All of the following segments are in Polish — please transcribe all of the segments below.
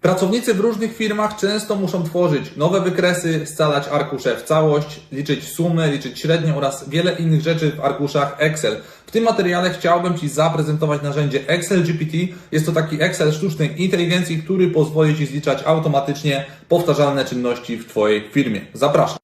Pracownicy w różnych firmach często muszą tworzyć nowe wykresy, scalać arkusze w całość, liczyć sumy, liczyć średnie oraz wiele innych rzeczy w arkuszach Excel. W tym materiale chciałbym Ci zaprezentować narzędzie Excel GPT. Jest to taki Excel sztucznej inteligencji, który pozwoli Ci zliczać automatycznie powtarzalne czynności w Twojej firmie. Zapraszam.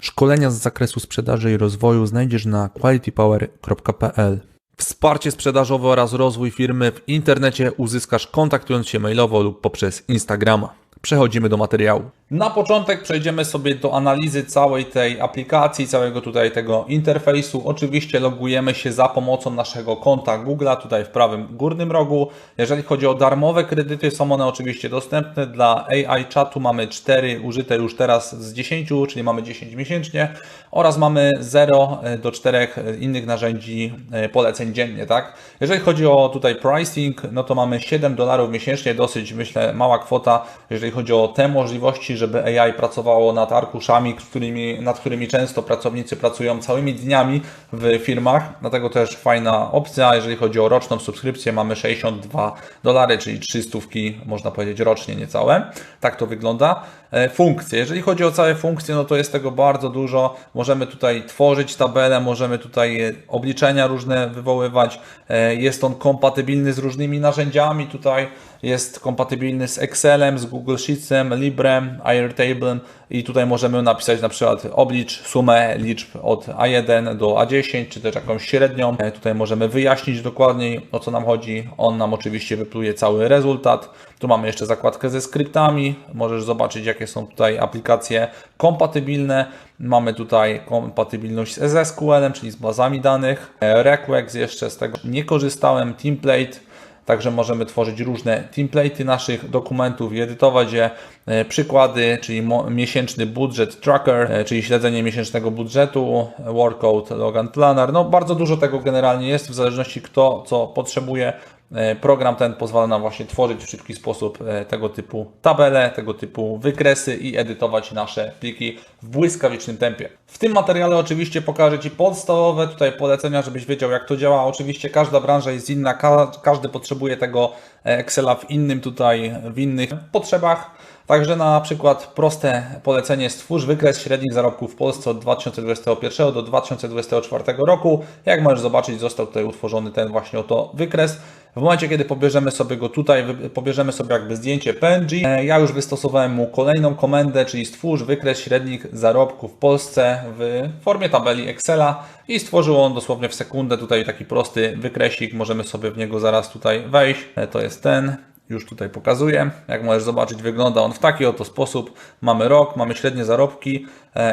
Szkolenia z zakresu sprzedaży i rozwoju znajdziesz na qualitypower.pl. Wsparcie sprzedażowe oraz rozwój firmy w internecie uzyskasz kontaktując się mailowo lub poprzez Instagrama. Przechodzimy do materiału. Na początek przejdziemy sobie do analizy całej tej aplikacji, całego tutaj tego interfejsu. Oczywiście logujemy się za pomocą naszego konta Google'a tutaj w prawym górnym rogu. Jeżeli chodzi o darmowe kredyty, są one oczywiście dostępne. Dla AI Chatu mamy 4 użyte już teraz z 10, czyli mamy 10 miesięcznie oraz mamy 0 do 4 innych narzędzi e, poleceń dziennie, tak? Jeżeli chodzi o tutaj pricing, no to mamy 7 dolarów miesięcznie, dosyć myślę mała kwota, jeżeli chodzi o te możliwości, żeby AI pracowało nad arkuszami, którymi, nad którymi często pracownicy pracują całymi dniami w firmach. Dlatego też fajna opcja. Jeżeli chodzi o roczną subskrypcję, mamy 62 dolary, czyli 300 można powiedzieć rocznie niecałe. Tak to wygląda. E, funkcje. Jeżeli chodzi o całe funkcje, no to jest tego bardzo dużo. Możemy tutaj tworzyć tabele, możemy tutaj e, obliczenia różne wywoływać. E, jest on kompatybilny z różnymi narzędziami tutaj jest kompatybilny z Excelem, z Google Sheetsem, Librem, Airtablem i tutaj możemy napisać na przykład oblicz sumę liczb od A1 do A10, czy też jakąś średnią. E, tutaj możemy wyjaśnić dokładniej o co nam chodzi. On nam oczywiście wypluje cały rezultat. Tu mamy jeszcze zakładkę ze skryptami. Możesz zobaczyć jakie są tutaj aplikacje kompatybilne. Mamy tutaj kompatybilność z SQL, czyli z bazami danych. E, Requex jeszcze z tego nie korzystałem. Template Także możemy tworzyć różne template'y naszych dokumentów i edytować je. E, przykłady, czyli miesięczny budżet tracker, e, czyli śledzenie miesięcznego budżetu, workout, Logan Planner. No bardzo dużo tego generalnie jest, w zależności kto co potrzebuje. E, program ten pozwala nam właśnie tworzyć w szybki sposób tego typu tabele, tego typu wykresy i edytować nasze pliki w błyskawicznym tempie. W tym materiale oczywiście pokażę Ci podstawowe tutaj polecenia, żebyś wiedział jak to działa. Oczywiście każda branża jest inna, każdy potrzebuje tego Excela w innym tutaj, w innych potrzebach. Także na przykład proste polecenie stwórz wykres średnich zarobków w Polsce od 2021 do 2024 roku. Jak możesz zobaczyć, został tutaj utworzony ten właśnie oto wykres. W momencie, kiedy pobierzemy sobie go tutaj, pobierzemy sobie jakby zdjęcie PNG, ja już wystosowałem mu kolejną komendę, czyli stwórz wykres średnich zarobków w Polsce w formie tabeli Excela. I stworzył on dosłownie w sekundę tutaj taki prosty wykresik, możemy sobie w niego zaraz tutaj wejść, to jest ten, już tutaj pokazuję. Jak możesz zobaczyć, wygląda on w taki oto sposób. Mamy rok, mamy średnie zarobki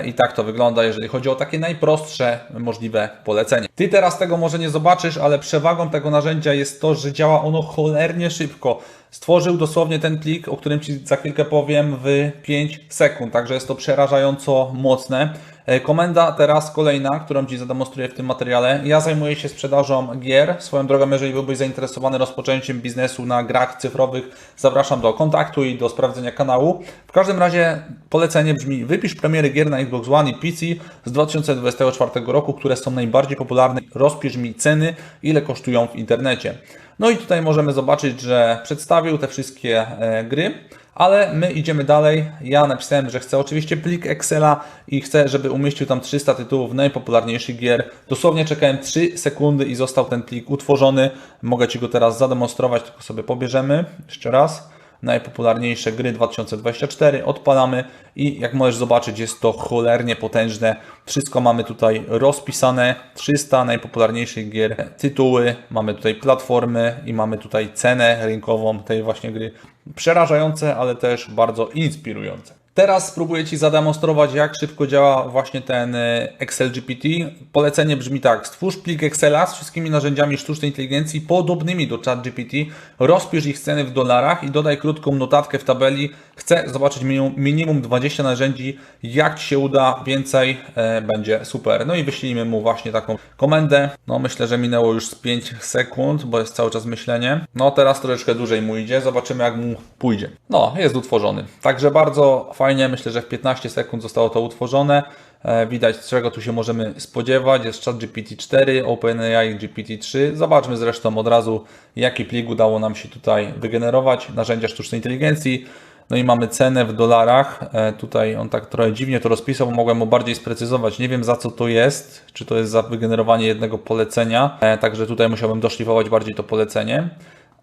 i tak to wygląda, jeżeli chodzi o takie najprostsze możliwe polecenie. Ty teraz tego może nie zobaczysz, ale przewagą tego narzędzia jest to, że działa ono cholernie szybko. Stworzył dosłownie ten plik, o którym Ci za chwilkę powiem, w 5 sekund, także jest to przerażająco mocne. E, komenda teraz kolejna, którą Ci zademonstruję w tym materiale. Ja zajmuję się sprzedażą gier. Swoją drogą, jeżeli byłbyś zainteresowany rozpoczęciem biznesu na grach cyfrowych, zapraszam do kontaktu i do sprawdzenia kanału. W każdym razie polecenie brzmi: wypisz premiery gier na Xbox One i PC z 2024 roku, które są najbardziej popularne. Rozpisz mi ceny, ile kosztują w internecie. No i tutaj możemy zobaczyć, że przedstawił te wszystkie e, gry. Ale my idziemy dalej. Ja napisałem, że chcę oczywiście plik Excela i chcę, żeby umieścił tam 300 tytułów najpopularniejszych gier. Dosłownie czekałem 3 sekundy i został ten plik utworzony. Mogę Ci go teraz zademonstrować, tylko sobie pobierzemy jeszcze raz najpopularniejsze gry 2024, odpalamy i jak możesz zobaczyć jest to cholernie potężne. Wszystko mamy tutaj rozpisane, 300 najpopularniejszych gier, tytuły, mamy tutaj platformy i mamy tutaj cenę rynkową tej właśnie gry. Przerażające, ale też bardzo inspirujące. Teraz spróbuję Ci zademonstrować, jak szybko działa właśnie ten e, Excel GPT. Polecenie brzmi tak: stwórz plik Excela z wszystkimi narzędziami sztucznej inteligencji podobnymi do ChatGPT, rozpisz ich ceny w dolarach i dodaj krótką notatkę w tabeli. Chcę zobaczyć minimum 20 narzędzi. Jak Ci się uda, więcej e, będzie super. No i wyślijmy mu właśnie taką komendę. No myślę, że minęło już z 5 sekund, bo jest cały czas myślenie. No teraz troszeczkę dłużej mu idzie. Zobaczymy, jak mu pójdzie. No, jest utworzony. Także bardzo fajnie. Myślę, że w 15 sekund zostało to utworzone. E, Widać, czego tu się możemy spodziewać. Jest ChatGPT 4, OpenAI GPT-3. Zobaczmy zresztą od razu, jaki plik udało nam się tutaj wygenerować. Narzędzia sztucznej inteligencji. No i mamy cenę w dolarach. E, Tutaj on tak trochę dziwnie to rozpisał, bo mogłem mu bardziej sprecyzować. Nie wiem za co to jest, czy to jest za wygenerowanie jednego polecenia. E, Także tutaj musiałbym doszlifować bardziej to polecenie.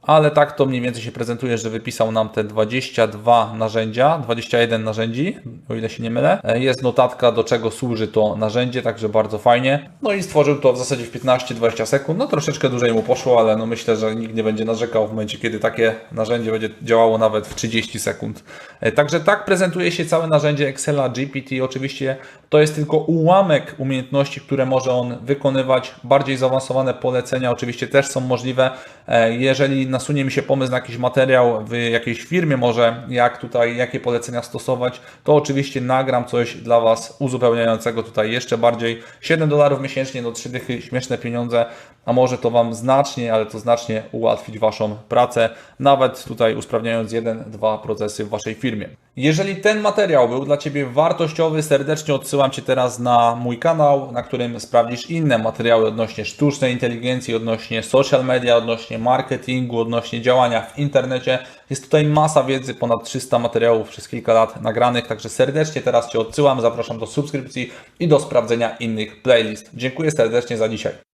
Ale tak to mniej więcej się prezentuje, że wypisał nam te 22 narzędzia, 21 narzędzi, o ile się nie mylę. E, Jest notatka, do czego służy to narzędzie, także bardzo fajnie. No i stworzył to w zasadzie w 15-20 sekund. No troszeczkę dłużej mu poszło, ale no myślę, że nikt nie będzie narzekał w momencie, kiedy takie narzędzie będzie działało nawet w 30 sekund. E, Także tak prezentuje się całe narzędzie Excela GPT. Oczywiście to jest tylko ułamek umiejętności, które może on wykonywać. Bardziej zaawansowane polecenia oczywiście też są możliwe. E, Jeżeli nasunie mi się pomysł na jakiś materiał w jakiejś firmie może, jak tutaj, jakie polecenia stosować, to oczywiście nagram coś dla Was uzupełniającego tutaj jeszcze bardziej. 7 dolarów miesięcznie do 3 dychy, śmieszne pieniądze, a może to Wam znacznie, ale to znacznie ułatwić Waszą pracę, nawet tutaj usprawniając jeden, dwa procesy w Waszej firmie. Jeżeli ten materiał był dla Ciebie wartościowy, serdecznie odsyłam Cię teraz na mój kanał, na którym sprawdzisz inne materiały odnośnie sztucznej inteligencji, odnośnie social media, odnośnie marketingu, odnośnie działania w internecie. Jest tutaj masa wiedzy, ponad 300 materiałów przez kilka lat nagranych, także serdecznie teraz Cię odsyłam, zapraszam do subskrypcji i do sprawdzenia innych playlist. Dziękuję serdecznie za dzisiaj.